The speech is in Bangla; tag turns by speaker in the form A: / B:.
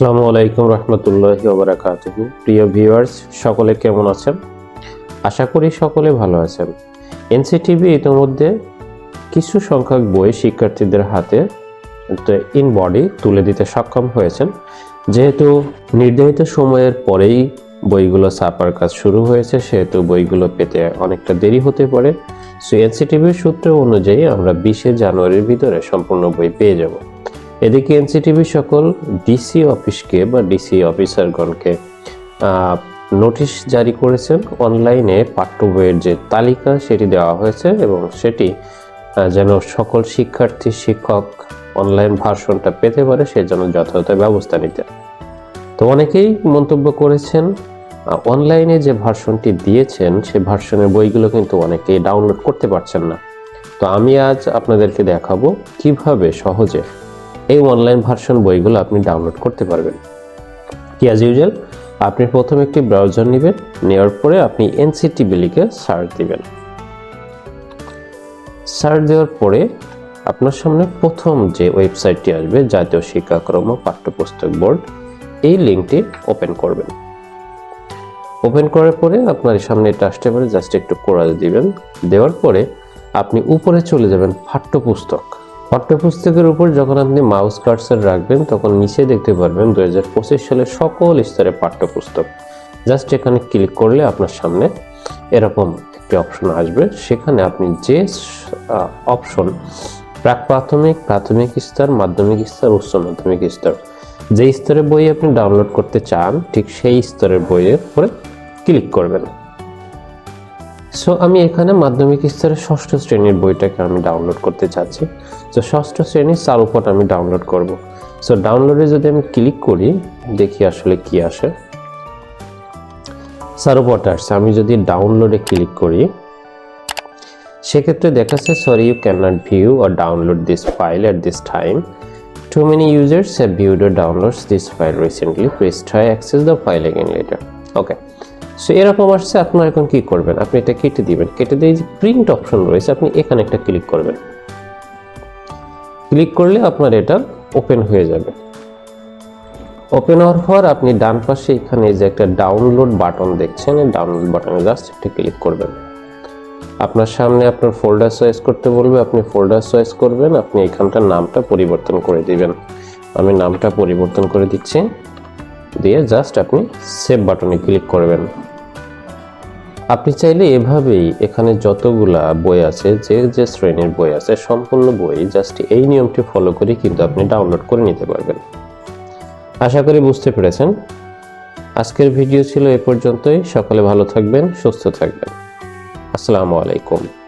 A: আসসালামু আলাইকুম রহমতুল্লাহি ওবরাকাতুহু প্রিয় ভিউয়ার্স, সকলে কেমন আছেন? আশা করি সকলে ভালো আছেন। এনসিটিভি ইতিমধ্যে কিছু সংখ্যক বই শিক্ষার্থীদের হাতে ইন বডি তুলে দিতে সক্ষম হয়েছেন। যেহেতু নির্ধারিত সময়ের পরেই বইগুলো ছাপার কাজ শুরু হয়েছে, সেহেতু বইগুলো পেতে অনেকটা দেরি হতে পারে। সো, এনসিটিভির সূত্র অনুযায়ী আমরা বিশে জানুয়ারির ভিতরে সম্পূর্ণ বই পেয়ে যাব। এদিকে এনসিটিভি সকল ডিসি অফিসকে বা ডিসি অফিসারগণকে নোটিশ জারি করেছেন। অনলাইনে পাঠ্য বইয়ের যে তালিকা সেটি দেওয়া হয়েছে এবং সেটি যেন সকল শিক্ষার্থী, শিক্ষক অনলাইন ভার্সনটা পেতে পারে সেজন্য যথাযথ ব্যবস্থা নিতে তো অনেকেই মন্তব্য করেছেন অনলাইনে যে ভার্সনটি দিয়েছেন, সে ভার্সনের বইগুলো কিন্তু অনেকেই ডাউনলোড করতে পারছেন না। তো আমি আজ আপনাদেরকে দেখাবো কীভাবে সহজে এই অনলাইন ভার্সন বইগুলো আপনি ডাউনলোড করতে পারবেন। কি অ্যাজ ইউজুয়াল আপনি প্রথম একটি ব্রাউজার নেবেন, নেওয়ার পরে আপনি এনসিটিভি লিখে সার্চ দিবেন। সার্চ দেওয়ার পরে আপনার সামনে প্রথম যে ওয়েবসাইটটি আসবে, জাতীয় শিক্ষাক্রম ও পাঠ্যপুস্তক বোর্ড, এই লিঙ্কটি ওপেন করবেন। ওপেন করার পরে আপনার সামনে এটা আসতে পারে জাস্ট একটু কোরাল দিবেন। দেওয়ার পরে আপনি উপরে চলে যাবেন পাঠ্যপুস্তক। পাঠ্যপুস্তকের উপর যখন আপনি মাউস কার্সার রাখবেন, তখন নিচে দেখতে পারবেন দু হাজার পঁচিশ সালের সকল স্তরের পাঠ্যপুস্তক। জাস্ট এখানে ক্লিক করলে আপনার সামনে এরকম একটি অপশন আসবে। সেখানে আপনি যে অপশন প্রাক প্রাথমিক প্রাথমিক স্তর, মাধ্যমিক স্তর, উচ্চ মাধ্যমিক স্তর যে স্তরের বই আপনি ডাউনলোড করতে চান, ঠিক সেই স্তরের বইয়ের উপরে ক্লিক করবেন। সো আমি এখানে মাধ্যমিক স্তরের ষষ্ঠ শ্রেণির বইটাকে আমি ডাউনলোড করতে চাচ্ছি। তো ষষ্ঠ শ্রেণির চারুপট আমি ডাউনলোড করব। সো ডাউনলোডে যদি আমি ক্লিক করি, দেখি আসলে কি আসে। চারুপট আসছে। আমি যদি ডাউনলোডে ক্লিক করি, সেক্ষেত্রে দেখাচ্ছে sorry you can not view or download this file at this time too many users have viewed or downloads this file recently. Please try access the file again later. Okay so এরকম আসছে, আপনার এখন কি করবেন? আপনি এটা কেটে দিবেন। কেটে দিয়ে যে প্রিন্ট অপশন রয়েছে, আপনি এখানে একটা ক্লিক করবেন। ক্লিক করলে আপনার এটা ওপেন হয়ে যাবে। ওপেন হওয়ার পর আপনি ডান পাশে এখানে যে একটা ডাউনলোড বাটন দেখছেন ডাউনলোড বাটনে জাস্ট একটা ক্লিক করবেন। আপনার সামনে আপনার ফোল্ডার চয়েস করতে বলবে, আপনি ফোল্ডার চয়েস করবেন, আপনি এখানটার নামটা পরিবর্তন করে দিবেন। আমি নামটা পরিবর্তন করে দিচ্ছি, দিয়ে জাস্ট আপনি সেভ বাটনে ক্লিক করবেন। আপনি চাইলে এভাবেই এখানে যতগুলা বই আছে, যে যে শ্রেণির বই আছে, সম্পূর্ণ বই জাস্ট এই নিয়মটি ফলো করে কিন্তু আপনি ডাউনলোড করে নিতে পারবেন। আশা করি বুঝতে পেরেছেন। আজকের ভিডিও ছিল এ পর্যন্তই। সকলে ভালো থাকবেন, সুস্থ থাকবেন। আসসালামু আলাইকুম।